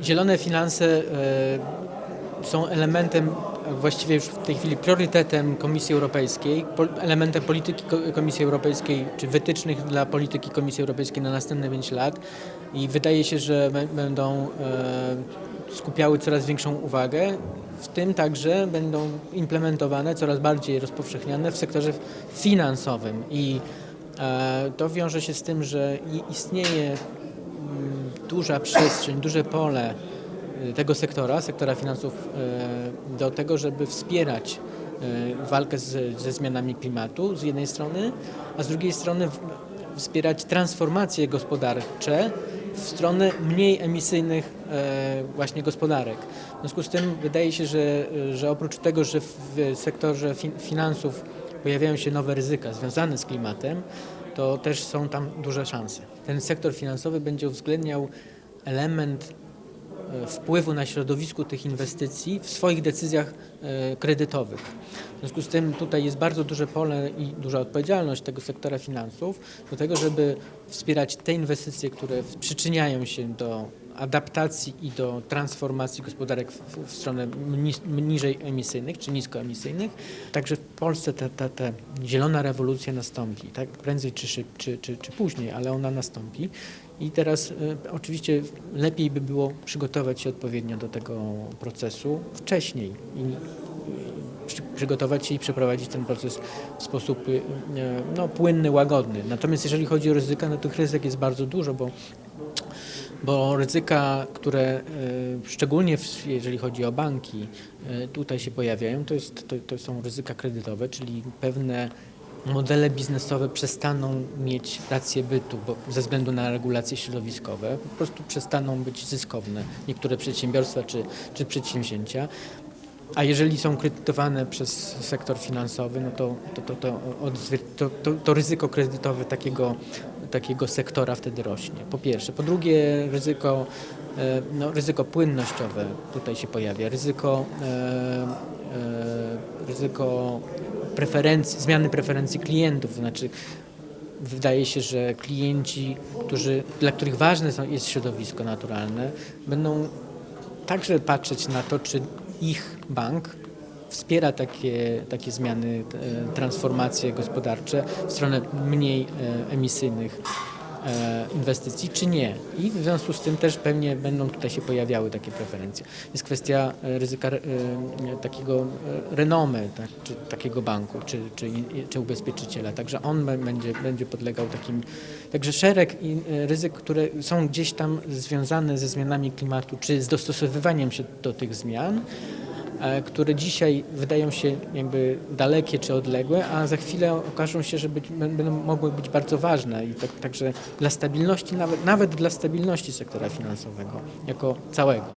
Zielone finanse e, są elementem, właściwie już w tej chwili priorytetem Komisji Europejskiej, elementem polityki Ko- Komisji Europejskiej, czy wytycznych dla polityki Komisji Europejskiej na następne 5 lat. I wydaje się, że bę- będą e, skupiały coraz większą uwagę, w tym także będą implementowane, coraz bardziej rozpowszechniane w sektorze finansowym. I e, to wiąże się z tym, że istnieje duża przestrzeń, duże pole y, tego sektora, sektora finansów, y, do tego, żeby wspierać y, walkę z, ze zmianami klimatu z jednej strony, a z drugiej strony wspierać transformacje gospodarcze w stronę mniej emisyjnych właśnie gospodarek. W związku z tym wydaje się, że, że oprócz tego, że w sektorze fin- finansów pojawiają się nowe ryzyka związane z klimatem, to też są tam duże szanse. Ten sektor finansowy będzie uwzględniał element e, wpływu na środowisku tych inwestycji w swoich decyzjach e, kredytowych. W związku z tym tutaj jest bardzo duże pole i duża odpowiedzialność tego sektora finansów do tego, żeby wspierać te inwestycje, które przyczyniają się do adaptacji i do transformacji gospodarek w, w stronę mni- niżej emisyjnych czy niskoemisyjnych. Także w Polsce ta, ta, ta zielona rewolucja nastąpi, tak? prędzej czy, szyb, czy, czy, czy później, ale ona nastąpi. I teraz e, oczywiście lepiej by było przygotować się odpowiednio do tego procesu wcześniej i przy, przygotować się i przeprowadzić ten proces w sposób e, no, płynny, łagodny. Natomiast jeżeli chodzi o ryzyka, no tych ryzyk jest bardzo dużo, bo bo ryzyka, które e, szczególnie w, jeżeli chodzi o banki, e, tutaj się pojawiają, to, jest, to, to są ryzyka kredytowe, czyli pewne modele biznesowe przestaną mieć rację bytu bo ze względu na regulacje środowiskowe, po prostu przestaną być zyskowne niektóre przedsiębiorstwa czy, czy przedsięwzięcia. A jeżeli są kredytowane przez sektor finansowy, no to, to, to, to, to, to, to ryzyko kredytowe takiego, takiego sektora wtedy rośnie. Po pierwsze. Po drugie, ryzyko, e, no, ryzyko płynnościowe tutaj się pojawia, ryzyko, e, e, ryzyko preferencji, zmiany preferencji klientów, znaczy wydaje się, że klienci, którzy, dla których ważne jest środowisko naturalne, będą także patrzeć na to, czy ich bank wspiera takie, takie zmiany, transformacje gospodarcze w stronę mniej e, emisyjnych e, inwestycji, czy nie. I w związku z tym też pewnie będą tutaj się pojawiały takie preferencje. Jest kwestia e, ryzyka takiego renomy tak, czy takiego banku, czy, czy, czy ubezpieczyciela. Także on będzie, będzie podlegał takim... Także szereg ryzyk, które są gdzieś tam związane ze zmianami klimatu, czy z dostosowywaniem się do tych zmian, które dzisiaj wydają się jakby dalekie czy odległe, a za chwilę okażą się, że być, będą mogły być bardzo ważne i tak, także dla stabilności, nawet, nawet dla stabilności sektora finansowego jako całego.